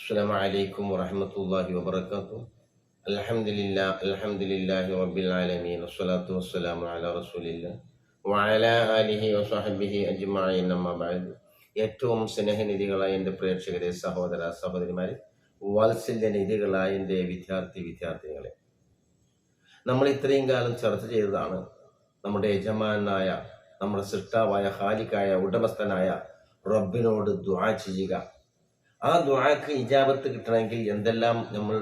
السلام عليكم ورحمة الله وبركاته الحمد لله الحمد لله رب العالمين والصلاة والسلام على رسول الله وعلى آله وصحبه أجمعين أما بعد ഏറ്റവും സ്നേഹനിധികളായ എൻ്റെ പ്രേക്ഷകരെ സഹോദര സഹോദരിമാരെ വാത്സല്യനിധികളായ എൻ്റെ വിദ്യാർത്ഥി വിദ്യാർത്ഥിനികളെ നമ്മൾ ഇത്രയും കാലം ചർച്ച ചെയ്തതാണ് നമ്മുടെ യജമാനായ നമ്മുടെ സൃഷ്ടാവായ ഹാലിക്കായ ഉടമസ്ഥനായ റബ്ബിനോട് ദ്വാ ചെയ്യുക ആ ദ്വാക്ക് ഇജാബത്ത് കിട്ടണമെങ്കിൽ എന്തെല്ലാം നമ്മൾ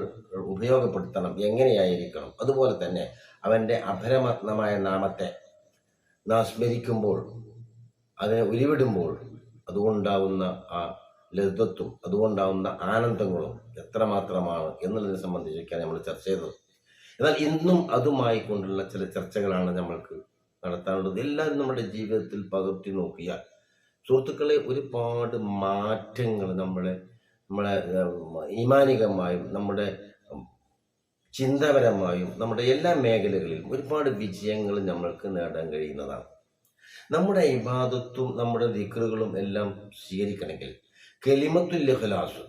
ഉപയോഗപ്പെടുത്തണം എങ്ങനെയായിരിക്കണം? അതുപോലെ തന്നെ അവന്റെ അപരമത്നമായ നാമത്തെ നാം സ്മരിക്കുമ്പോൾ അതിനെ ഉരുവിടുമ്പോൾ അതുകൊണ്ടാവുന്ന ആ ലളിതത്വം അതുകൊണ്ടാവുന്ന ആനന്ദങ്ങളും എത്രമാത്രമാണ് എന്നുള്ളതിനെ സംബന്ധിച്ചൊക്കെയാണ് നമ്മൾ ചർച്ച ചെയ്തത്. എന്നാൽ ഇന്നും അതുമായി കൊണ്ടുള്ള ചില ചർച്ചകളാണ് നമ്മൾക്ക് നടത്താനുള്ളത്. എല്ലാവരും നമ്മുടെ ജീവിതത്തിൽ പകർത്തി നോക്കിയാൽ സുഹൃത്തുക്കളെ ഒരുപാട് മാറ്റങ്ങൾ നമ്മളെ നമ്മളെ ഈമാനികമായും നമ്മുടെ ചിന്താപരമായും നമ്മുടെ എല്ലാ മേഖലകളിലും ഒരുപാട് വിജയങ്ങൾ നമ്മൾക്ക് നേടാൻ കഴിയുന്നതാണ്. നമ്മുടെ ഇബാദത്തും നമ്മുടെ ദിക്റുകളും എല്ലാം സ്വീകരിക്കണമെങ്കിൽ കെലിമത്തുൽ ഇഖ്ലാസ്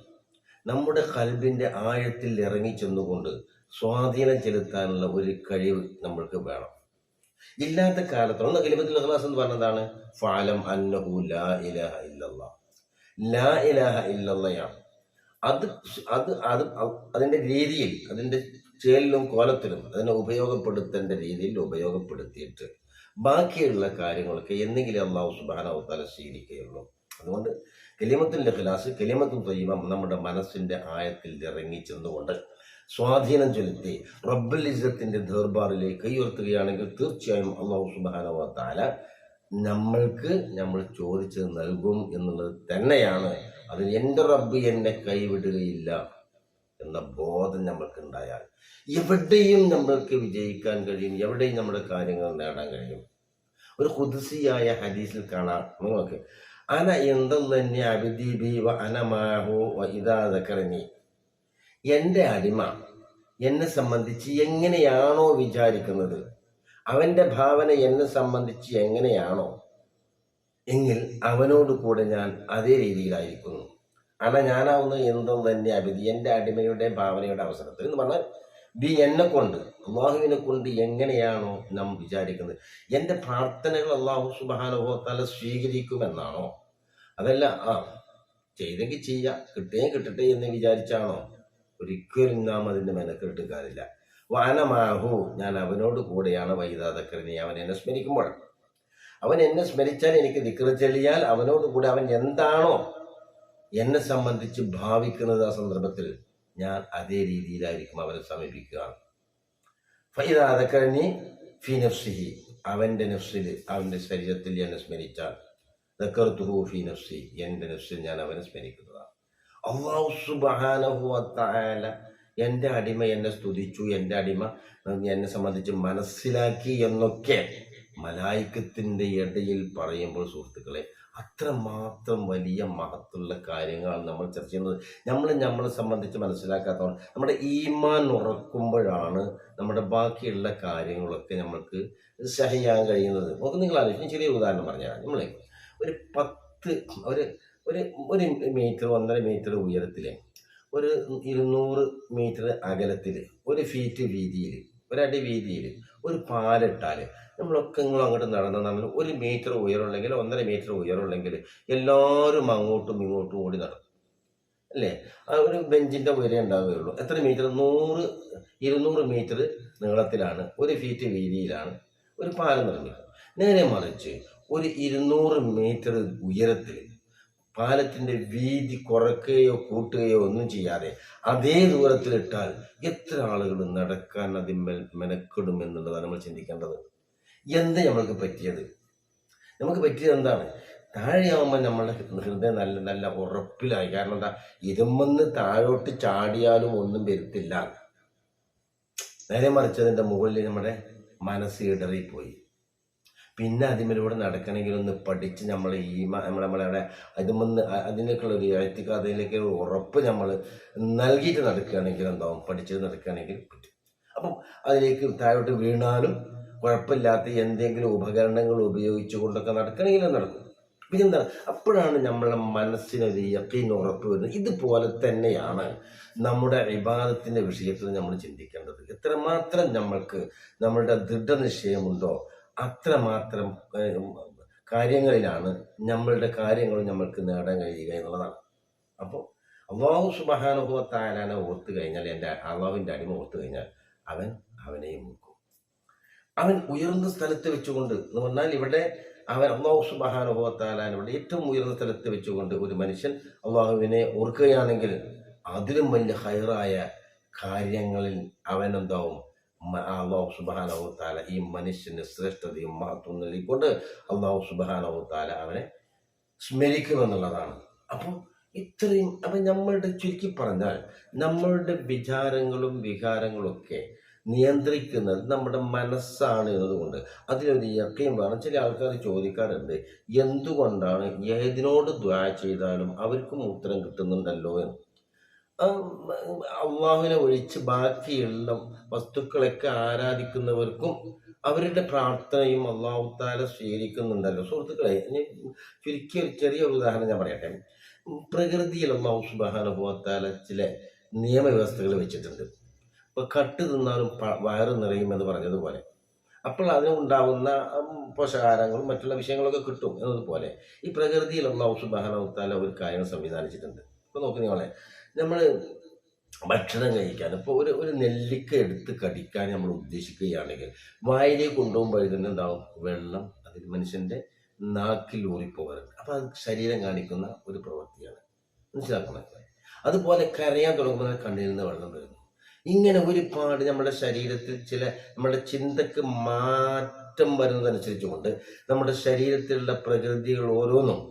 നമ്മുടെ കൽബിന്റെ ആഴത്തിൽ ഇറങ്ങിച്ചെന്നുകൊണ്ട് സ്വാധീനം ചെലുത്താനുള്ള ഒരു കഴിവ് നമ്മൾക്ക് വേണം. ഇല്ലാത്ത കാലത്ത് ഒന്ന് കലിമത്തുൽ ഇഖ്ലാസ് എന്ന് പറഞ്ഞതാണ് ഫാലം അന്നഹു ലാ ഇലാഹ ഇല്ലല്ലാ. ലാ ഇലാഹ ഇല്ലല്ലയാണ്. അത് അത് അത് അതിന്റെ രീതിയിൽ അതിന്റെ ചേലിലും കോലത്തിലും അതിനെ ഉപയോഗപ്പെടുത്തേണ്ട രീതിയിൽ ഉപയോഗപ്പെടുത്തിയിട്ട് ബാക്കിയുള്ള കാര്യങ്ങളൊക്കെ എന്തെങ്കിലും അള്ളാഹു സുബാനാവു തല സ്വീകരിക്കുകയുള്ളൂ അതുകൊണ്ട് കലിമത്തിന്റെ ക്ലാസ് കലിമത്തും തൊയ്യം നമ്മുടെ മനസ്സിന്റെ ആയത്തിൽ ഇറങ്ങി ചെന്നുകൊണ്ട് സ്വാധീനം ചെലുത്തി റബ്ബുൽ ഇസത്തിന്റെ ദർബാറിലേക്ക് കൈയുയർത്തുകയാണെങ്കിൽ തീർച്ചയായും അള്ളാഹു സുബാനവ താല നമ്മൾക്ക് നമ്മൾ ചോദിച്ചത് നൽകും എന്നുള്ളത് തന്നെയാണ്. അത് എന്റെ റബ്ബ് എന്നെ കൈവിടുകയില്ല എന്ന ബോധം നമ്മൾക്ക് ഉണ്ടായാൽ എവിടെയും നമ്മൾക്ക് വിജയിക്കാൻ കഴിയും എവിടെയും നമ്മുടെ കാര്യങ്ങൾ നേടാൻ കഴിയും. ഒരു കുതിസിയായ ഹദീസിൽ കാണാം. നിങ്ങൾക്ക് അന എന്തെന്നെ അബിദീബി വ അനമാഹു വ ഇതാദക്കറനി എന്റെ അടിമ എന്നെ സംബന്ധിച്ച് എങ്ങനെയാണോ വിചാരിക്കുന്നത് അവന്റെ ഭാവന എന്നെ സംബന്ധിച്ച് എങ്ങനെയാണോ എങ്കിൽ അവനോട് കൂടെ ഞാൻ അതേ രീതിയിലായിരിക്കുന്നു. അണ ഞാനാവുന്ന എന്തും തന്നെ അഭിധി എന്റെ അടിമയുടെ ഭാവനയുടെ അവസരത്തിൽ എന്ന് പറഞ്ഞാൽ ബി എന്നെ കൊണ്ട് അള്ളാഹുവിനെ കൊണ്ട് എങ്ങനെയാണോ നാം വിചാരിക്കുന്നത്. എന്റെ പ്രാർത്ഥനകൾ അള്ളാഹു സുബാനുഭവത്താല സ്വീകരിക്കുമെന്നാണോ? അതല്ല ആ ചെയ്തെങ്കിൽ ചെയ്യാം കിട്ടേ കിട്ടട്ടെ എന്ന് വിചാരിച്ചാണോ? ഒരിക്കലും നാം അതിന്റെ മെനക്കെട്ട് കാര്യമില്ല. വാനമാഹു ഞാൻ അവനോട് കൂടെയാണ് വൈതാതക്കരനെ അവൻ എന്നെ സ്മരിക്കുമ്പോൾ. അവൻ എന്നെ സ്മരിച്ചാൽ എനിക്ക് ദിക്റ് ചെല്ലിയാൽ അവനോട് കൂടെ അവൻ എന്താണോ എന്നെ സംബന്ധിച്ച് ഭാവിക്കുന്നത് ആ സന്ദർഭത്തിൽ ഞാൻ അതേ രീതിയിലായിരിക്കും അവനെ സമീപിക്കുക. ഫൈദാതക്കരണി ഫി നഫ്സിഹി. അവന്റെ നഫ്സിൽ അവന്റെ ശരീരത്തിൽ എന്നെ സ്മരിച്ചാൽ. ദക്കർത്തുഹു ഫി നഫ്സി. എന്റെ നഫ്സിൽ ഞാൻ അവനെ സ്മരിക്കുന്നതാണ്. അള്ളാഹു സുബാനഹു വതആല എന്റെ അടിമ എന്നെ സ്തുതിച്ചു എന്റെ അടിമ എന്നെ സംബന്ധിച്ച് മനസ്സിലാക്കി എന്നൊക്കെ മലായിക്കത്തിന്റെ ഇടയിൽ പറയുമ്പോൾ സുഹൃത്തുക്കളെ അത്രമാത്രം വലിയ മഹത്തുള്ള കാര്യങ്ങളാണ് നമ്മൾ ചർച്ച ചെയ്യുന്നത്. നമ്മൾ നമ്മളെ സംബന്ധിച്ച് മനസ്സിലാക്കാത്തതുകൊണ്ട് നമ്മുടെ ഈമാൻ ഉറക്കുമ്പോഴാണ് നമ്മുടെ ബാക്കിയുള്ള കാര്യങ്ങളൊക്കെ നമ്മൾക്ക് സഹിയാൻ കഴിയുന്നത്. നമുക്ക് നിങ്ങൾ ആലോചിക്കും ചെറിയ ഉദാഹരണം പറഞ്ഞാൽ നമ്മൾ ഒരു പത്ത് ഒരു ഒരു ഒരു മീറ്റർ ഒന്നര മീറ്റർ ഉയരത്തിൽ ഒരു ഇരുന്നൂറ് മീറ്റർ അകലത്തിൽ ഒരു ഫീറ്റ് വീതിയിൽ ഒരടി വീതിയിൽ ഒരു പാലിട്ടാൽ നമ്മളൊക്കെ നിങ്ങൾ അങ്ങോട്ട് നടന്ന് നമ്മൾ ഒരു മീറ്റർ ഉയരമുണ്ടെങ്കിൽ ഒന്നര മീറ്റർ ഉയരമുണ്ടെങ്കിൽ എല്ലാവരും അങ്ങോട്ടും ഇങ്ങോട്ടും ഓടി നടക്കും. അല്ലേ? ആ ഒരു ബെഞ്ചിന്റെ ഉയരേ ഉണ്ടാവുകയുള്ളൂ. എത്ര മീറ്റർ? നൂറ് ഇരുന്നൂറ് മീറ്റർ നീളത്തിലാണ് ഒരു ഫീറ്റ് വീതിയിലാണ് ഒരു പാലം നിർമ്മിക്കുന്നത്. നേരെ മറിച്ച് ഒരു ഇരുന്നൂറ് മീറ്റർ ഉയരത്തിൽ പാലത്തിന്റെ വീതി കുറയ്ക്കുകയോ കൂട്ടുകയോ ഒന്നും ചെയ്യാതെ അതേ ദൂരത്തിലിട്ടാൽ എത്ര ആളുകൾ നടക്കാൻ അതിന്മേൽ മെനക്കെടും എന്നുള്ളതാണ് നമ്മൾ ചിന്തിക്കേണ്ടത്. എന്ത് നമ്മൾക്ക് പറ്റിയത്? നമുക്ക് പറ്റിയത് എന്താണ്? താഴെയാവുമ്പോൾ നമ്മളുടെ ഹൃദയം നല്ല നല്ല ഉറപ്പിലായി. കാരണം എന്താ? ഇരുമ്പെന്ന് താഴോട്ട് ചാടിയാലും ഒന്നും വരുത്തില്ല. നേരെ മറിച്ചതിന്റെ മുകളിൽ നമ്മുടെ മനസ്സ് ഇടറിപ്പോയി. പിന്നെ അതിമലൂടെ നടക്കണമെങ്കിൽ ഒന്ന് പഠിച്ച് നമ്മൾ ഈ നമ്മൾ നമ്മളവിടെ അതുമൊന്ന് അതിനൊക്കെയുള്ള ഒരു എഴുത്തിക്ക് അതിലേക്ക് ഒരു ഉറപ്പ് നമ്മൾ നൽകിയിട്ട് നടക്കുകയാണെങ്കിൽ എന്താവും? പഠിച്ചത് നടക്കുകയാണെങ്കിൽ പറ്റും. അപ്പം അതിലേക്ക് താഴോട്ട് വീണാലും കുഴപ്പമില്ലാത്ത എന്തെങ്കിലും ഉപകരണങ്ങൾ ഉപയോഗിച്ചുകൊണ്ടൊക്കെ നടക്കണമെങ്കിൽ നടക്കും. പിന്നെന്താ അപ്പോഴാണ് നമ്മളെ മനസ്സിനൊരു യക്കീൻ ഉറപ്പ് വരുന്നത്. ഇതുപോലെ തന്നെയാണ് നമ്മുടെ വിവാദത്തിന്റെ വിഷയത്തിൽ നമ്മൾ ചിന്തിക്കേണ്ടത്. എത്രമാത്രം നമ്മൾക്ക് നമ്മളുടെ ദൃഢനിശ്ചയമുണ്ടോ അത്രമാത്രം കാര്യങ്ങളിലാണ് നമ്മളുടെ കാര്യങ്ങൾ നമ്മൾക്ക് നേടാൻ കഴിയുക എന്നുള്ളതാണ്. അപ്പോൾ അള്ളാഹു സുബഹാനുഭവത്തായാലാണ് ഓർത്ത് കഴിഞ്ഞാൽ എന്റെ അള്ളാഹുവിന്റെ അടിമ ഓർത്ത് കഴിഞ്ഞാൽ അവൻ അവനെയും നോക്കും അവൻ ഉയർന്ന സ്ഥലത്ത് വെച്ചുകൊണ്ട് എന്ന് പറഞ്ഞാൽ ഇവിടെ അവൻ അള്ളാഹു സുബഹാനുഭവത്താലാനോട് ഏറ്റവും ഉയർന്ന സ്ഥലത്ത് വെച്ചുകൊണ്ട് ഒരു മനുഷ്യൻ അള്ളാഹുവിനെ ഓർക്കുകയാണെങ്കിൽ അതിലും വലിയ ഹൈറായ കാര്യങ്ങളിൽ അവൻ അള്ളാഹു സുബാനവത്താല ഈ മനുഷ്യന്റെ ശ്രേഷ്ഠതയും മഹത്വം നൽകിക്കൊണ്ട് അള്ളാഹു സുബാനവത്താല അവനെ സ്മരിക്കുമെന്നുള്ളതാണ് അപ്പോൾ ഇത്രയും അപ്പം നമ്മളുടെ ചുരുക്കി പറഞ്ഞാൽ നമ്മളുടെ വിചാരങ്ങളും വികാരങ്ങളും ഒക്കെ നിയന്ത്രിക്കുന്നത് നമ്മുടെ മനസ്സാണ് എന്നതുകൊണ്ട് അതിലൊരു യക്കയും വേണം ചില ആൾക്കാർ ചോദിക്കാറുണ്ട് എന്തുകൊണ്ടാണ് ഏതിനോട് ദ്വാ ചെയ്താലും അവർക്കും ഉത്തരം കിട്ടുന്നുണ്ടല്ലോ എന്ന് അള്ളാഹുവിനെ ഒഴിച്ച് ബാക്കിയുള്ള വസ്തുക്കളൊക്കെ ആരാധിക്കുന്നവർക്കും അവരുടെ പ്രാർത്ഥനയും അള്ളാഹു താല സ്വീകരിക്കുന്നുണ്ടല്ലോ. സുഹൃത്തുക്കളെ ചുരുക്കിയ ഒരു ചെറിയ ഉദാഹരണം ഞാൻ പറയട്ടെ. പ്രകൃതിയിൽ അള്ളാഹു സുബാനുഭവത്താല ചില നിയമവ്യവസ്ഥകൾ വെച്ചിട്ടുണ്ട്. ഇപ്പോൾ കട്ട് തിന്നാലും വയറ് നിറയും എന്ന് പറഞ്ഞതുപോലെ. അപ്പോൾ അതിനുണ്ടാവുന്ന പോഷകാഹാരങ്ങളും മറ്റുള്ള വിഷയങ്ങളൊക്കെ കിട്ടും എന്നതുപോലെ. ഈ പ്രകൃതിയിൽ അള്ളാഹു സുബാനുഭവത്താല ഒരു കാര്യം സംവിധാനിച്ചിട്ടുണ്ട്. ഇപ്പോൾ നോക്ക് നമ്മൾ ഭക്ഷണം കഴിക്കാൻ ഇപ്പോൾ ഒരു ഒരു നെല്ലിക്ക എടുത്ത് കടിക്കാൻ നമ്മൾ ഉദ്ദേശിക്കുകയാണെങ്കിൽ വായിലേക്ക് കൊണ്ടുപോകുമ്പോൾ തന്നെ ഉണ്ടാവും വെള്ളം അതിൽ മനുഷ്യന്റെ നാക്കിൽ ഊറിപ്പോകാറുണ്ട് അപ്പോൾ അത് ശരീരം കാണിക്കുന്ന ഒരു പ്രവൃത്തിയാണ്. മനസ്സിലാക്കണം അതുപോലെ കരയാൻ തുടങ്ങുമ്പോൾ കണ്ണിൽ നിന്ന് വെള്ളം വരുന്നു. ഇങ്ങനെ ഒരുപാട് നമ്മുടെ ശരീരത്തിൽ ചില നമ്മുടെ ചിന്തക്ക് മാറ്റം വരുന്നതനുസരിച്ചുകൊണ്ട് നമ്മുടെ ശരീരത്തിലുള്ള പ്രകൃതികൾ ഓരോന്നും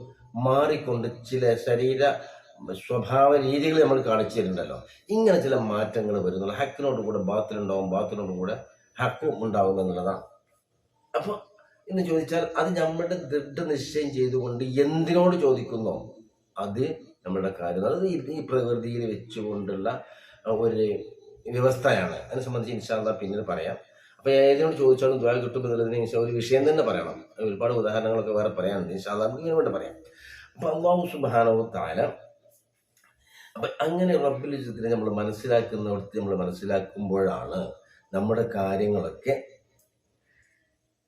മാറിക്കൊണ്ട് ചില ശരീര സ്വഭാവ രീതികൾ നമ്മൾ കാണിച്ചു തരുന്നുണ്ടല്ലോ. ഇങ്ങനെ ചില മാറ്റങ്ങൾ വരുന്നുള്ളൂ ഹക്കിനോട് കൂടെ ബാത്തിലുണ്ടാവും ബാത്തിനോട് കൂടെ ഹക്കും ഉണ്ടാവും എന്നുള്ളതാണ്. അപ്പോൾ എന്ന് ചോദിച്ചാൽ അത് നമ്മുടെ ദൃഢനിശ്ചയം ചെയ്തുകൊണ്ട് എന്തിനോട് ചോദിക്കുന്നു? അത് നമ്മുടെ കാര്യം. അത് ഈ പ്രകൃതിയിൽ വെച്ചുകൊണ്ടുള്ള ഒരു വ്യവസ്ഥയാണ്. അതിനെ സംബന്ധിച്ച് ഇൻഷാല്ല പിന്നീട് പറയാം. അപ്പോൾ ഏതിനോട് ചോദിച്ചാലും ദ്വാര കിട്ടും എന്നുള്ളതിന് ഒരു വിഷയം തന്നെ പറയണം. ഒരുപാട് ഉദാഹരണങ്ങളൊക്കെ വേറെ പറയാനുണ്ട്. ഇൻഷാല്ല നമുക്ക് വേണ്ടി പറയാം. അപ്പോൾ അള്ളാഹു സുബാനവും താല അപ്പം അങ്ങനെ റബ്ബിൽ ചിത്രനെ നമ്മൾ മനസ്സിലാക്കുന്നിടത്ത് നമ്മൾ മനസ്സിലാക്കുമ്പോഴാണ് നമ്മുടെ കാര്യങ്ങളൊക്കെ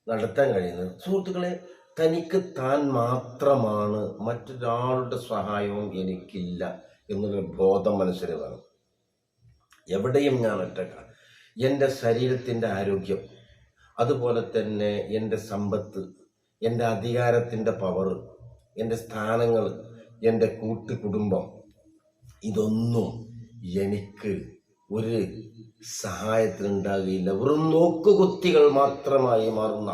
നടത്താൻ കഴിയുന്നത്. സുഹൃത്തുക്കളെ തനിക്ക് താൻ മാത്രമാണ് മറ്റൊരാളുടെ സഹായവും എനിക്കില്ല എന്നൊരു ബോധം മനസ്സിൽ വേണം. എവിടെയും ഞാൻ ഒറ്റക്കാണ് എന്റെ ശരീരത്തിന്റെ ആരോഗ്യം അതുപോലെ തന്നെ എന്റെ സമ്പത്ത് എന്റെ അധികാരത്തിന്റെ പവർ എന്റെ സ്ഥാനങ്ങൾ എന്റെ കൂട്ടുകുടുംബം ഇതൊന്നും എനിക്ക് ഒരു സഹായത്തിനുണ്ടാകുകയില്ല വെറും നോക്കുകുത്തികൾ മാത്രമായി മാറുന്ന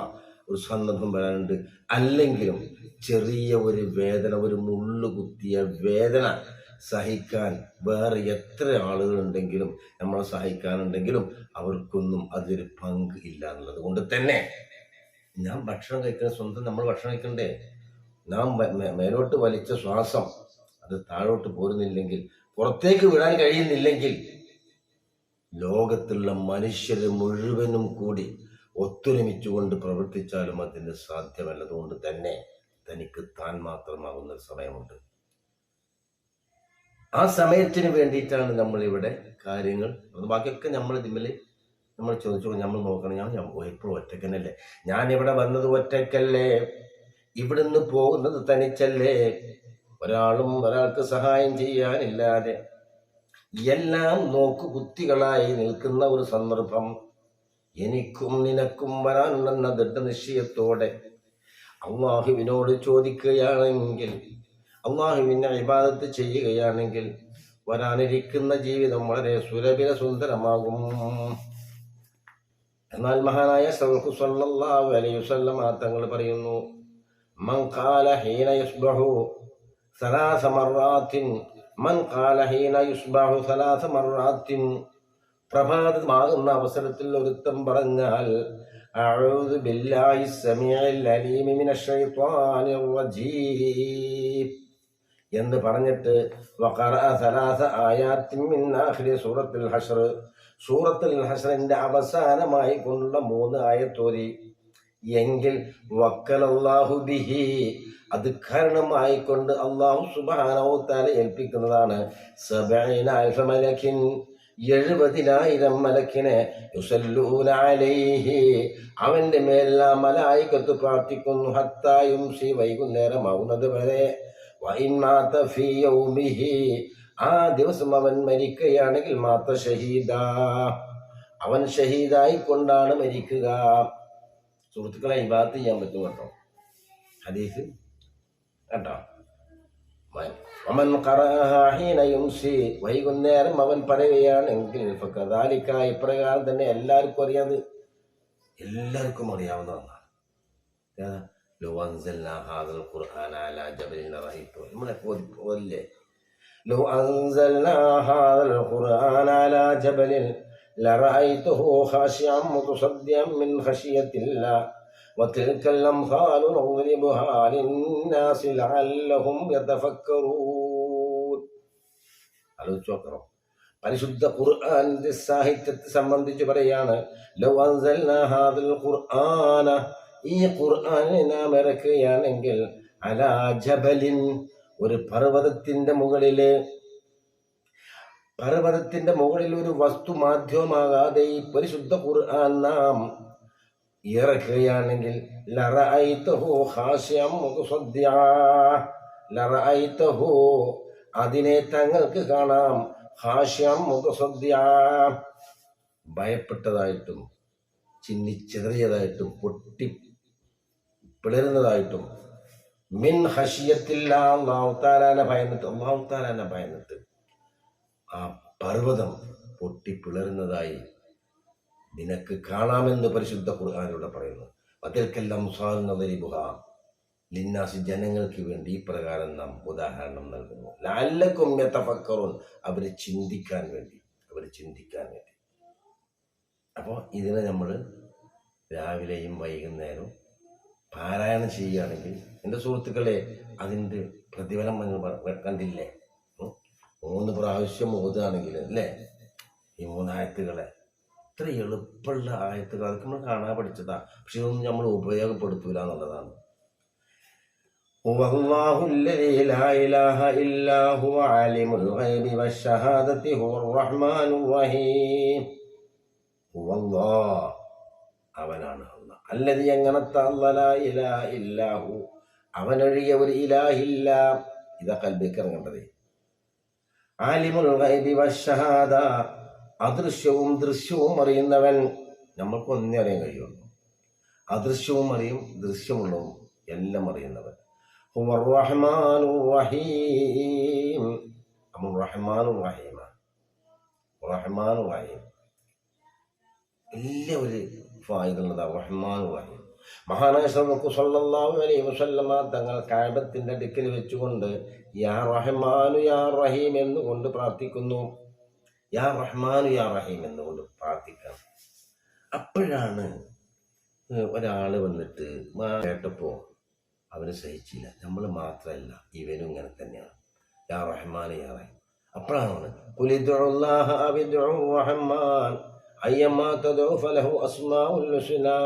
ഒരു സന്ദർഭം വരാനുണ്ട്. അല്ലെങ്കിലും ചെറിയ ഒരു വേദന ഒരു മുള്ളു കുത്തിയ വേദന സഹിക്കാൻ വേറെ എത്ര ആളുകളുണ്ടെങ്കിലും നമ്മളെ സഹിക്കാനുണ്ടെങ്കിലും അവർക്കൊന്നും അതിലൊരു പങ്ക് ഇല്ല എന്നുള്ളത്. കൊണ്ട് തന്നെ ഞാൻ ഭക്ഷണം കഴിക്കുന്ന സ്വന്തം നമ്മൾ ഭക്ഷണം കഴിക്കണ്ടേ? നാം മേലോട്ട് വലിച്ച ശ്വാസം അത് താഴോട്ട് പോരുന്നില്ലെങ്കിൽ പുറത്തേക്ക് വിടാൻ കഴിയുന്നില്ലെങ്കിൽ ലോകത്തുള്ള മനുഷ്യരെ മുഴുവനും കൂടി ഒത്തൊരുമിച്ചുകൊണ്ട് പ്രവർത്തിച്ചാലും അതിന് സാധ്യമല്ലതുകൊണ്ട് തന്നെ തനിക്ക് താൻ മാത്രമാകുന്ന സമയമുണ്ട്. ആ സമയത്തിന് വേണ്ടിയിട്ടാണ് നമ്മൾ ഇവിടെ കാര്യങ്ങൾ ബാക്കിയൊക്കെ നമ്മൾ ഇതിൽ നമ്മൾ ചോദിച്ചു നമ്മൾ നോക്കണം. ഞാൻ എപ്പോഴും ഒറ്റക്കനല്ലേ ഞാൻ ഇവിടെ വന്നത് ഒറ്റക്കല്ലേ ഇവിടുന്ന് പോകുന്നത് തനിച്ചല്ലേ? ഒരാളും ഒരാൾക്ക് സഹായം ചെയ്യാനില്ലാതെ എല്ലാം നോക്കു കുത്തികളായി നിൽക്കുന്ന ഒരു സന്ദർഭം എനിക്കും നിനക്കും വരാനുണ്ടെന്ന ദൃഢനിശ്ചയത്തോടെ അള്ളാഹുവിനോട് ചോദിക്കുകയാണെങ്കിൽ അള്ളാഹുവിനെ ഇബാദത്ത് ചെയ്യുകയാണെങ്കിൽ വരാനിരിക്കുന്ന ജീവിതം വളരെ സുലഭില സുന്ദരമാകും. എന്നാൽ മഹാനായ സൽഹു സല്ലല്ലാഹു അലൈഹി തങ്ങൾ പറയുന്നു മൻ ഖാല ഹീന ثلاث مرات من قال حين يصبح ثلاث مرات പ്രഭാതമാകുന്ന അവസരത്തിൽ ഒരുത്തം പറഞ്ഞാൽ أعوذ بالله السميع العليم من الشيطان الرجيم എന്ന് പറഞ്ഞിട്ട് وقرأ ثلاث آيات من آخر سورة الحشر സൂറത്തുൽ ഹഷറിന്റെ അവസാനമായി കൊണ്ടുള്ള മൂന്ന് ആയത്തോരി എങ്കിൽ വക്കലല്ലാഹു ബിഹി. അത് കാരണമായിക്കൊണ്ട് അള്ളാഹു സുബാനോത്താല ഏൽപ്പിക്കുന്നതാണ്. മലക്കിൻ എഴുപതിനായിരം മലക്കിനെ യുസല്ലൂന അലൈഹി. അവന്റെ മേലുള്ള മലായിക്കത്ത് പ്രാർത്ഥിക്കുന്നു ഹത്തായും ശ്രീ വൈകുന്നേരമാവുന്നത് വരെ. ആ ദിവസം അവൻ മരിക്കുകയാണെങ്കിൽ മാത്ത ഷഹീദ. അവൻ ഷഹീദായി കൊണ്ടാണ് മരിക്കുക. സുഹൃത്തുക്കളെ ഇബാദത്ത് ചെയ്യാൻ പറ്റും കേട്ടോ. ഹദീസ് കേട്ടോ അവൻ വൈകുന്നേരം അവൻ പറയുകയാണെങ്കിൽ കഥാലിക്ക ഇപ്രകാരം തന്നെ എല്ലാവർക്കും അറിയാതെ. എല്ലാവർക്കും അറിയാവുന്നതാണ് റഅയ്തു നമ്മളെ ഓതില്ലേ ലോ അൻസൽനാ ഹാദൽ ഖുർആന അലാ ജബലിൻ لرأيته خاشعا متصدعا من خشية الله وتلك الأمثال نضربها للناس لعلهم يتفكرون ആലോചിച്ച് നോക്കണം പരിശുദ്ധ ഖുർആന്റെ സാഹിത്യത്തെ സംബന്ധിച്ച് പറയാണ് ലൗ അൻസൽനാ ഹാദൽ ഖുർആന ഈ ഖുർആനെ നാം ഇറക്കുകയാണെങ്കിൽ അലാ ജബലിൻ ഒരു പർവ്വതത്തിന്റെ മുകളില് പർവതത്തിന്റെ മുകളിൽ ഒരു വസ്തു മാധ്യമമാകാതെ ഈ പരിശുദ്ധ ഖുർആൻ നാം ഇറക്കുകയാണെങ്കിൽ അതിനെ തങ്ങൾക്ക് കാണാം ഹാഷ്യം ഭയപ്പെട്ടതായിട്ടും ചിന്നിച്ചെറിയതായിട്ടും പൊട്ടി പിളരുന്നതായിട്ടും മിൻ ഹഷിയത്തില്ല അള്ളാഹുത്താലാനെ ഭയന്നിട്ട് അള്ളാഹുത്താലാനെ ഭയന്നിട്ട് ആ പർവതം പൊട്ടിപ്പിളരുന്നതായി നിനക്ക് കാണാമെന്ന് പരിശുദ്ധ ഖുർആാനിലൂടെ പറയുന്നു. അതിൽക്കെല്ലാം സ്വാതന്ത്ര്യബുഹ ലിന്നാസി ജനങ്ങൾക്ക് വേണ്ടി ഇപ്രകാരം പ്രകാരം നാം ഉദാഹരണം നൽകുന്നു. ലാലക്കും യതഫക്കറുൻ. അവരെ ചിന്തിക്കാൻ വേണ്ടി. അവർ ചിന്തിക്കാൻ വേണ്ടി. അപ്പോൾ ഇതിനെ നമ്മൾ രാവിലെയും വൈകുന്നേരവും പാരായണം ചെയ്യുകയാണെങ്കിൽ എന്റെ സുഹൃത്തുക്കളെ അതിന്റെ പ്രതിഫലം കണ്ടില്ലേ? മൂന്ന് പ്രാവശ്യം ഓതുകയാണെങ്കിൽ അല്ലേ ഈ മൂന്നായത്തുകളെ ഇത്ര എളുപ്പമുള്ള ആയത്തുകൾ അതൊക്കെ നമ്മൾ കാണാൻ പഠിച്ചതാ പക്ഷെ ഇതൊന്നും നമ്മൾ ഉപയോഗപ്പെടുത്തൂല എന്നുള്ളതാണ് هو الله الذي لا إله إلا هو عالم الغيب والشهادة هو الرحمن الرحيم هو الله അവനാണ് അല്ല അല്ലതി എങ്ങനത്തെ അല്ല ഇലാ ഇല്ലാഹു അവനൊഴികെ ഒരു ഇലാഹില്ല ഇതാ കൽബിക്ക് ഇറങ്ങേണ്ടത് ആലിമുൽ അദൃശ്യവും ദൃശ്യവും അറിയുന്നവൻ നമ്മൾക്ക് ഒന്നേ അറിയാൻ കഴിയുള്ളൂ. അദൃശ്യവും അറിയും ദൃശ്യമുള്ളതും എല്ലാം അറിയുന്നവൻ. റഹീം റഹ്മാനു റഹീമ റഹീം സല്ലല്ലാഹു അലൈഹി വസല്ലമ തങ്ങൾ കാബത്തിന്റെ അടുക്കിൽ വെച്ചുകൊണ്ട് യാ റഹ്മാനു യാ റഹീം എന്നുകൊണ്ട് പ്രാർത്ഥിക്കുന്നു. യാ റഹ്മാനു യാ റഹീം എന്നുകൊണ്ട് പ്രാർത്ഥിക്കാം. അപ്പോഴാണ് ഒരാൾ വന്നിട്ട് കേട്ടപ്പോൾ അവന് സഹിച്ചില്ല. നമ്മൾ മാത്രമല്ല ഇവനും ഇങ്ങനെ തന്നെയാണ്. യാ റഹ്മാൻ യാ റഹീം. അപ്പോഴാണ് റഹ്മാൻ അയ്യമ്മാ തദഉ ഫലഹു അസ്മാഉൽ ഹുസ്നാ.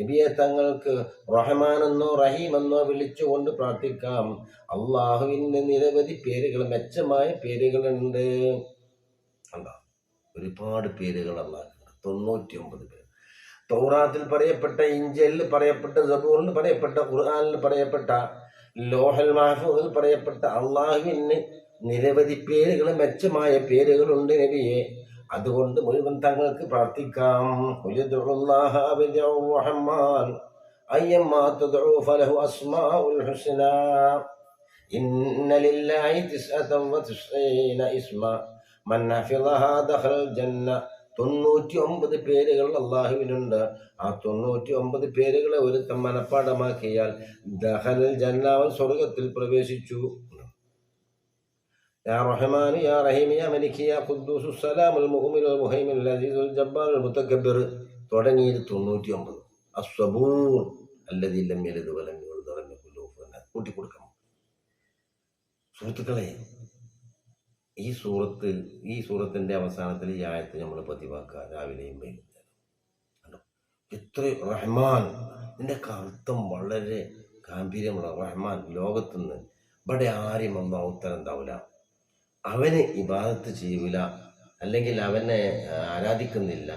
നബിയെ തങ്ങൾക്ക് റഹമാനെന്നോ റഹീമെന്നോ വിളിച്ചുകൊണ്ട് പ്രാർത്ഥിക്കാം. അള്ളാഹുവിന്റെ നിരവധി പേരുകൾ മെച്ചമായ പേരുകളുണ്ട്. കണ്ടോ? ഒരുപാട് പേരുകൾ അള്ളാഹുണ്ട് തൊണ്ണൂറ്റി ഒമ്പത് പേര്. തൗറാത്തിൽ പറയപ്പെട്ട ഇഞ്ചലിൽ പറയപ്പെട്ട സബൂറിൽ പറയപ്പെട്ട ഖുർആാനിൽ പറയപ്പെട്ട ലോഹൽ മഹഫൂദിൽ പറയപ്പെട്ട അള്ളാഹുവിന് നിരവധി പേരുകൾ മെച്ചമായ പേരുകളുണ്ട് നബിയെ. അതുകൊണ്ട് മുഴുവൻ തങ്ങൾക്ക് പ്രാർത്ഥിക്കാം. ഒമ്പത് പേരുകൾ അള്ളാഹുവിനുണ്ട് ആ തൊണ്ണൂറ്റി ഒമ്പത് പേരുകളെ ഒരുത്തം മനഃപ്പാടമാക്കിയാൽ ദഹൽ ജന്നാവൻ സ്വർഗത്തിൽ പ്രവേശിച്ചു. يا رحمن يا رحيم يا ملك يا قدوس السلام المؤمن المهيمن العزيز الجبار المتكبر തുടങ്ങിയത് തൊണ്ണൂറ്റി ഒമ്പത് അസ്വബൂർ അല്ലതി ലം യലിദ് വലം യൂലദ് വലം യകുൽ ലഹു കുഫുവൻ അഹദ്. കൂട്ടിക്കൊടുക്കണം സുഹൃത്തുക്കളെ ഈ സൂറത്ത് ഈ സൂറത്തിന്റെ അവസാനത്തിൽ ഈ ആയത്ത് നമ്മൾ പതിവാക്കുക രാവിലെയും വൈകുന്നേരം കണ്ടോ? എത്ര റഹ്മാൻ ഇതിന്റെ അർത്ഥം വളരെ ഗാംഭീര്യമുള്ള റഹ്മാൻ ലോകത്തുനിന്ന് ഇവിടെ ആരും അള്ളാഹു ഉത്തരം ഉണ്ടാവില്ല അവന് ഇബാദത്ത് ചെയ്യൂല അല്ലെങ്കിൽ അവനെ ആരാധിക്കുന്നില്ല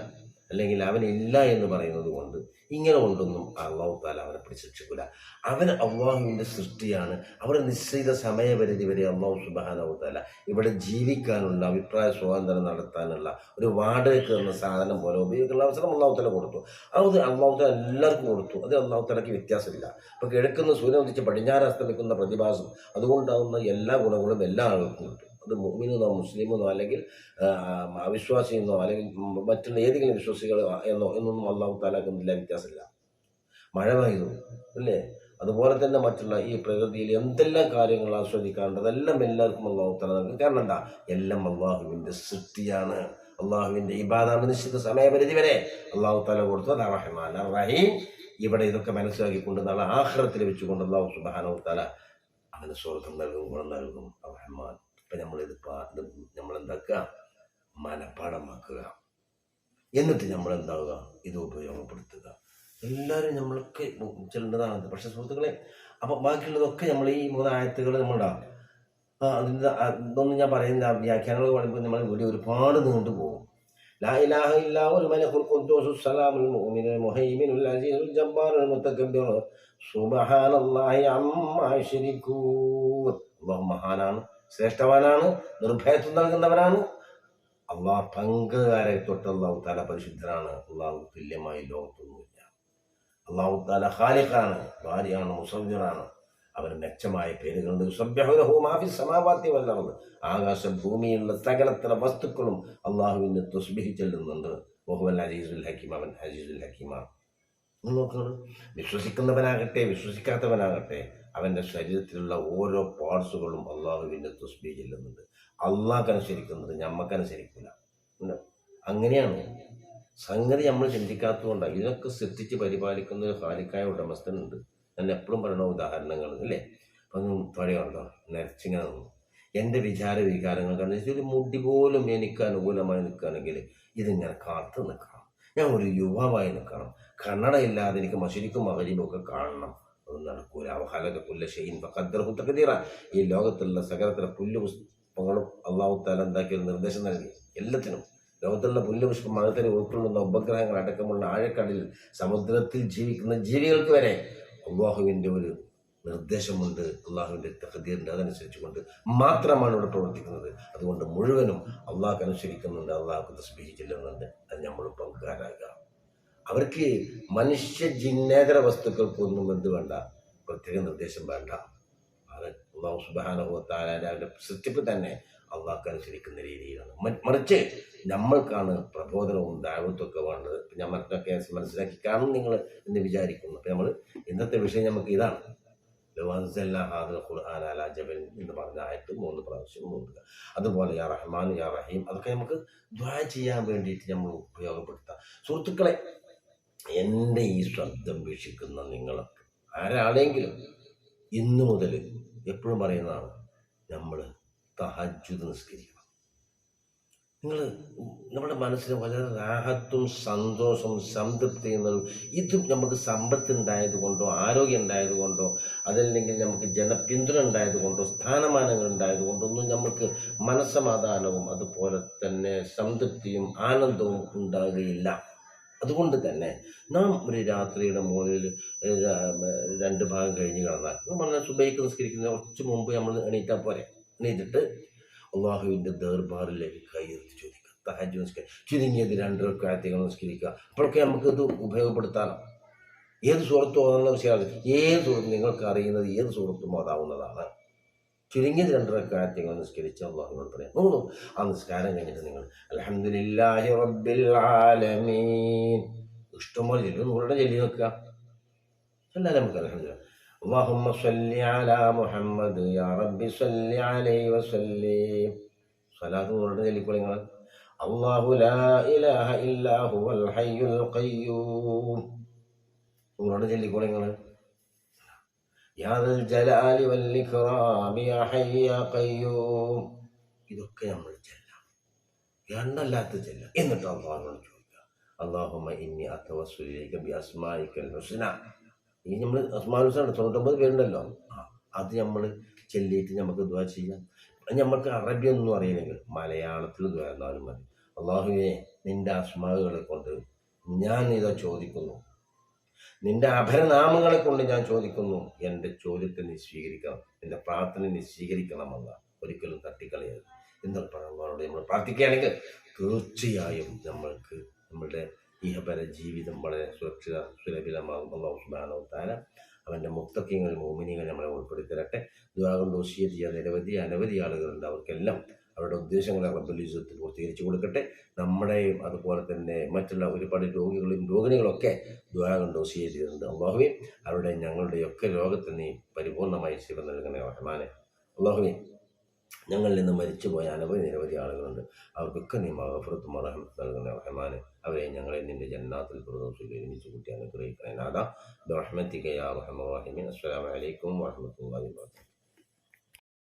അല്ലെങ്കിൽ അവനില്ല എന്ന് പറയുന്നത് കൊണ്ട് ഇങ്ങനെ കൊണ്ടൊന്നും അള്ളാഹു താല അവനെ പിടിച്ചിട്ടില്ല അവൻ അള്ളാഹുവിന്റെ സൃഷ്ടിയാണ്. അവിടെ നിശ്ചയിത സമയപരിധി വരെ അള്ളാഹു സുബാനഹു താല ഇവിടെ ജീവിക്കാനുള്ള അഭിപ്രായ സ്വാതന്ത്ര്യം നടത്താനുള്ള ഒരു വാടകയ്ക്ക് എന്ന സാധനം പോലെ ഉപയോഗിക്കുന്ന അവസരം അള്ളാഹു താല കൊടുത്തു. അത് അള്ളാഹു താല എല്ലാവർക്കും കൊടുത്തു. അത് അള്ളാഹു താലയ്ക്ക് വ്യത്യാസമില്ല. അപ്പോൾ കിഴക്കുന്ന സൂര്യൻ ഉദിച്ച് പടിഞ്ഞാറ് അസ്തമിക്കുന്ന പ്രതിഭാസം അതുകൊണ്ടാവുന്ന എല്ലാ ഗുണങ്ങളും എല്ലാ ആളുകൾക്കും കിട്ടും. അത് മുഅ്മിനെന്നോ മുസ്ലിമെന്നോ അല്ലെങ്കിൽ അവിശ്വാസി എന്നോ അല്ലെങ്കിൽ മറ്റുള്ള ഏതെങ്കിലും വിശ്വാസികൾ എന്നോ എന്നൊന്നും അള്ളാഹു താലാക്കുന്നില്ല വ്യത്യാസമില്ല. മഴ പെയ്തു അല്ലേ? അതുപോലെ തന്നെ മറ്റുള്ള ഈ പ്രകൃതിയിൽ എന്തെല്ലാം കാര്യങ്ങൾ ആസ്വദിക്കാറുണ്ട് അതെല്ലാം എല്ലാവർക്കും അള്ളാഹു താല നൽകും. കാരണം എന്താ? എല്ലാം അള്ളാഹുവിന്റെ സൃഷ്ടിയാണ്. അള്ളാഹുവിന്റെ ഇബാദാണ് നിശ്ചിത സമയപരിധി വരെ അള്ളാഹു താല കൊടുത്തു അത് റഹ്മാൻ റഹീം. ഇവിടെ ഇതൊക്കെ മനസ്സിലാക്കിക്കൊണ്ട് നാളെ ആഹ്റത്തിൽ വെച്ചുകൊണ്ട് അള്ളാഹു സുബാനോ തല അവന് സ്വർഗം നൽകും ഗുണം നൽകും. റഹ്മാൻ. ഇപ്പം നമ്മളിത് പാ ഇത് നമ്മളെന്താക്കുക മനപ്പാടമാക്കുക എന്നിട്ട് നമ്മൾ എന്താവുക ഇത് ഉപയോഗപ്പെടുത്തുക എല്ലാവരും നമ്മൾക്ക് ചെല്ലേണ്ടതാണ് പക്ഷെ സുഹൃത്തുക്കളെ അപ്പം ബാക്കിയുള്ളതൊക്കെ നമ്മൾ ഈ മൂന്ന് ആയത്തുകൾ നമ്മളുടെ ആ അതിൻ്റെ ആ, ഇതൊന്നും ഞാൻ പറയുന്ന വ്യാഖ്യാനങ്ങൾ പറയുമ്പോൾ നമ്മൾ വീഡിയോ ഒരുപാട് നീണ്ടു പോകും لا إله إلا هو الملك القدوس السلام المؤمن المهيمن العزيز الجبار المتكبر سبحان الله عما يشركون അള്ളാഹു മഹാനാണ് ശ്രേഷ്ഠവാനാണ് നിർഭയത്വം നൽകുന്നവനാണ്. അള്ളാഹ് പങ്കുകാരെ തൊട്ട് അള്ളാഹു താല പരിശുദ്ധനാണ്. അള്ളാഹു തുല്യമായി ലോകത്തൊന്നുമില്ല അള്ളാഹു താല ഹാലിഖാണ് ഭാര്യയാണ് മുസവ്യറാണ് അവന് മെച്ചമായ പേരുകളുണ്ട്. സമാവാത്തി വല്ലറത് ആകാശം ഭൂമിയിലുള്ള സകലത്തിലെ വസ്തുക്കളും അള്ളാഹുവിന് തുസ്ബിഹി ചെല്ലുന്നുണ്ട്. ബഹുവൽ അജീസുൽ ഹക്കീം അവൻ അജീസുൽ ഹക്കീമാണ്. നോക്കണം വിശ്വസിക്കുന്നവനാകട്ടെ വിശ്വസിക്കാത്തവനാകട്ടെ അവന്റെ ശരീരത്തിലുള്ള ഓരോ പാർട്സുകളും അള്ളാഹുവിന്റെ തുസ്ബി ചെല്ലുന്നുണ്ട്. അള്ളാഹ്ക്കനുസരിക്കുന്നത് ഞമ്മക്കനുസരിക്കില്ല അനുസരിക്കില്ല അങ്ങനെയാണ്. സംഗതി നമ്മൾ ചിന്തിക്കാത്തതുകൊണ്ടാണ് ഇതൊക്കെ സൃഷ്ടിച്ച് പരിപാലിക്കുന്ന ഒരു ഹാലിക്കായ ഉടമസ്ഥനുണ്ട്. ഞാൻ എപ്പോഴും പറയണ ഉദാഹരണങ്ങൾ അല്ലേ? അപ്പം പറയുന്നുണ്ടോ നരച്ചിങ്ങനെ നിന്നു. എന്റെ വിചാര വികാരങ്ങൾ കാരണം ഒരു മുടി പോലും എനിക്ക് അനുകൂലമായി നിൽക്കുകയാണെങ്കിൽ ഇതിങ്ങനെ കാത്തു നിൽക്കണം. ഞാൻ ഒരു യുവാവായി നിൽക്കണം. കണ്ണടയില്ലാതെ എനിക്ക് മഷരിക്കും മകരിയും ഒക്കെ കാണണം. അത് നടക്കൂല. അവഹലക പുല്ല ഷെയ്ൻ ഖദ്റഹു തഖദീറ. ഈ ലോകത്തുള്ള സകലത്തിലെ പുല്ല് പുഷ്പങ്ങളും അള്ളാഹു താല എന്താക്കിയ നിർദ്ദേശം നൽകി. എല്ലാത്തിനും. ലോകത്തുള്ള പുല്ല് പുഷ്പം മതത്തിന് ഉൾക്കൊള്ളുന്ന ഉപഗ്രഹങ്ങൾ അടക്കമുള്ള ആഴക്കടലിൽ സമുദ്രത്തിൽ ജീവിക്കുന്ന ജീവികൾക്ക് വരെ അള്ളാഹുവിന്റെ ഒരു നിർദ്ദേശമുണ്ട്. അള്ളാഹുവിന്റെ തഹദീറിന്റെ അതനുസരിച്ച് കൊണ്ട് മാത്രമാണ് ഇവിടെ പ്രവർത്തിക്കുന്നത്. അതുകൊണ്ട് മുഴുവനും അള്ളാഹ് അനുസരിക്കുന്നുണ്ട്. അള്ളാഹുക്ക് തസ്ബീഹ് ചെല്ലുന്നുണ്ട്. അത് നമ്മൾ പങ്കുകാരാകുക. അവർക്ക് മനുഷ്യ ജിന്നേതര വസ്തുക്കൾക്കൊന്നും എന്ത് വേണ്ട? പ്രത്യേക നിർദ്ദേശം വേണ്ട. അള്ളാഹു സുബാനുഭവത്താലാന്റെ സൃഷ്ടിപ്പ് തന്നെ അള്ളാഹ്ക്ക് അനുസരിക്കുന്ന രീതിയിലാണ്. മറിച്ച് നമ്മൾക്കാണ് പ്രബോധനവും ദാവത്വമൊക്കെ വേണ്ടത്. ഞാൻ മറ്റൊക്കെ മനസ്സിലാക്കി കാണും നിങ്ങൾ എന്ന് വിചാരിക്കുന്നു. അപ്പം നമ്മൾ ഇന്നത്തെ വിഷയം നമുക്ക് ഇതാണ്. ജബൽ എന്ന് പറഞ്ഞ ആയത്ത് മൂന്ന് പ്രാവശ്യം മൂന്നുക അതുപോലെ യാ റഹ്മാൻ യാ റഹീം. അതൊക്കെ നമുക്ക് ദ്വാ ചെയ്യാൻ വേണ്ടിയിട്ട് നമ്മൾ ഉപയോഗപ്പെടുത്താം. സുഹൃത്തുക്കളെ എന്റെ ഈ ശബ്ദം വീക്ഷിക്കുന്ന നിങ്ങളൊക്കെ. ആരാണെങ്കിലും ഇന്നു മുതൽ എപ്പോഴും പറയുന്നതാണ് നമ്മൾ തഹജുദ് നിസ്കരിക്കണം. നിങ്ങൾ നമ്മുടെ മനസ്സിന് വളരെ രാഹത്തും സന്തോഷവും സംതൃപ്തിയും നൽകും ഇതും നമുക്ക് സമ്പത്ത് ഉണ്ടായത് കൊണ്ടോ ആരോഗ്യം ഉണ്ടായത് കൊണ്ടോ അതല്ലെങ്കിൽ നമുക്ക് ജനപിന്തുണ ഉണ്ടായത് കൊണ്ടോ സ്ഥാനമാനങ്ങൾ ഉണ്ടായത് കൊണ്ടോ ഒന്നും നമുക്ക് മനസ്സമാധാനവും അതുപോലെ തന്നെ സംതൃപ്തിയും ആനന്ദവും ഉണ്ടാകുകയില്ല. അതുകൊണ്ട് തന്നെ നാം ഒരു രാത്രിയുടെ മുകളിൽ രണ്ട് ഭാഗം കഴിഞ്ഞ് കിടന്നാൽ നമ്മൾ സുബൈക്ക് നിസ്കരിക്കുന്ന കുറച്ച് മുമ്പ് നമ്മൾ എണീറ്റാൽ പോരെ. എണീറ്റിട്ട് അള്ളാഹുവിന്റെ ദർബാറിലേക്ക് കൈയെടുത്ത് ചോദിക്കുക. തഹജ് നിസ്കരിക്കുക. ചുരുങ്ങിയത് രണ്ട് കാര്യങ്ങൾ നിസ്കരിക്കുക. അപ്പോഴൊക്കെ നമുക്കിത് ഉപയോഗപ്പെടുത്താനോ? ഏത് സുഹൃത്തും ഓതാനുള്ള വിഷയമാണ്? ഏത് സുഹൃത്തും നിങ്ങൾക്ക് അറിയുന്നത്? ഏത് സുഹൃത്തും ഓതാവുന്നതാണ്. ചുരുങ്ങിയത് രണ്ട് കാര്യങ്ങൾ നിസ്കരിച്ച് അള്ളാഹുവിനോട് പറയാം നോക്കൂ ആ നിസ്കാരം കഴിഞ്ഞിട്ട് നിങ്ങൾ അലഹദില്ലാഹി റബ്ബിൽ ആലമീൻ ഇഷ്ടംപോലെ ചൊല്ലി നിങ്ങളുടെ ചൊല്ലി നോക്കുക എല്ലാവരും നമുക്ക് അലഹദില്ല اللهم صل على محمد يا رب صل عليه وسلم صلاة നിങ്ങളുടെ ചൊല്ലിക്കോളി നിങ്ങൾ അള്ളാഹു ലാ ഇലാഹ ഇല്ലാ ഹുവൽ ഹയ്യുൽ ഖയ്യൂം നിങ്ങളുടെ ചൊല്ലിക്കോളി നിങ്ങൾ യാ ജലാലി വൽ ഇതൊക്കെ നമ്മൾ ചെല്ലാം രണ്ടല്ലാത്ത ചെല്ലാം എന്നിട്ട് അള്ളാഹുനോട് ചോദിക്കുക. അള്ളാഹുമ ഇന്നി അത്തവസ്സുലിലേക്ക് ബി അസ്മായിക്കൽ ഈ നമ്മൾ അസ്മാനുസാണ് തൊണ്ണൂറ്റൊമ്പത് പേരുണ്ടല്ലോ. അത് നമ്മൾ ചെല്ലിയിട്ട് നമുക്ക് ദ്വാ ചെയ്യാം. നമുക്ക് അറബി ഒന്നും അറിയില്ലെങ്കിൽ മലയാളത്തിൽ ദ്വാരുന്നാലും മതി. അള്ളാഹുവെ നിന്റെ അസ്മാവുകളെ കൊണ്ട് ഞാൻ ഇതാ ചോദിക്കുന്നു. നിന്റെ അഭരനാമങ്ങളെ കൊണ്ട് ഞാൻ ചോദിക്കുന്നു. എന്റെ ചോദ്യത്തെ നീ സ്വീകരിക്കണം എന്റെ പ്രാർത്ഥന നീ സ്വീകരിക്കണമെന്ന ഒരിക്കലും തട്ടിക്കളയരുത്. എന്നാൽ പഴങ്ങളോട് നമ്മൾ പ്രാർത്ഥിക്കുകയാണെങ്കിൽ തീർച്ചയായും നമ്മൾക്ക് നമ്മളുടെ ഇഹപര ജീവിതം വളരെ സുരക്ഷിത സുലഭിതമാകും. അള്ളാഹു താല അവന്റെ മുത്തക്കിങ്ങൾ മോമിനികൾ നമ്മളെ ഉൾപ്പെടുത്തി തരട്ടെ വസിയത്ത് ചെയ്യാൻ നിരവധി അനവധി ആളുകളുണ്ട്. അവർക്കെല്ലാം അവരുടെ ഉദ്ദേശങ്ങളെ റബ്ബുലിസത്ത് പൂർത്തീകരിച്ചു കൊടുക്കട്ടെ. നമ്മുടെയും അതുപോലെ തന്നെ മറ്റുള്ള ഒരുപാട് രോഗികളും രോഗിണികളൊക്കെ ദുരാ കൊണ്ട് വസിയത്ത് ചെയ്തിട്ടുണ്ട്. അവരുടെ ഞങ്ങളുടെയൊക്കെ രോഗത്തെ നീ പരിപൂർണമായി ശിവ നൽകണേ റഹ്മാനെ. അള്ളാഹുവെ ഞങ്ങളിൽ നിന്ന് മരിച്ചുപോയ അനവധി നിരവധി ആളുകളുണ്ട്. അവർക്കൊക്കെ നീ മഹഫുറത്ത് മറഹം നൽകുന്ന റഹ്മാനെ. അവരെ ഞങ്ങളെ നിന്റെ ജന്നാത്തിൽ പ്രദോഷിൽ ഒരുമിച്ച് കൂട്ടി അനുഗ്രഹിക്കണേ നാദാ ബിറഹ്മതിക യാ റഹ്മാൻ റഹീമീൻ. അസ്സലാമു അലൈക്കും വറഹ്മത്തുള്ളാഹി വബറകാതുഹു.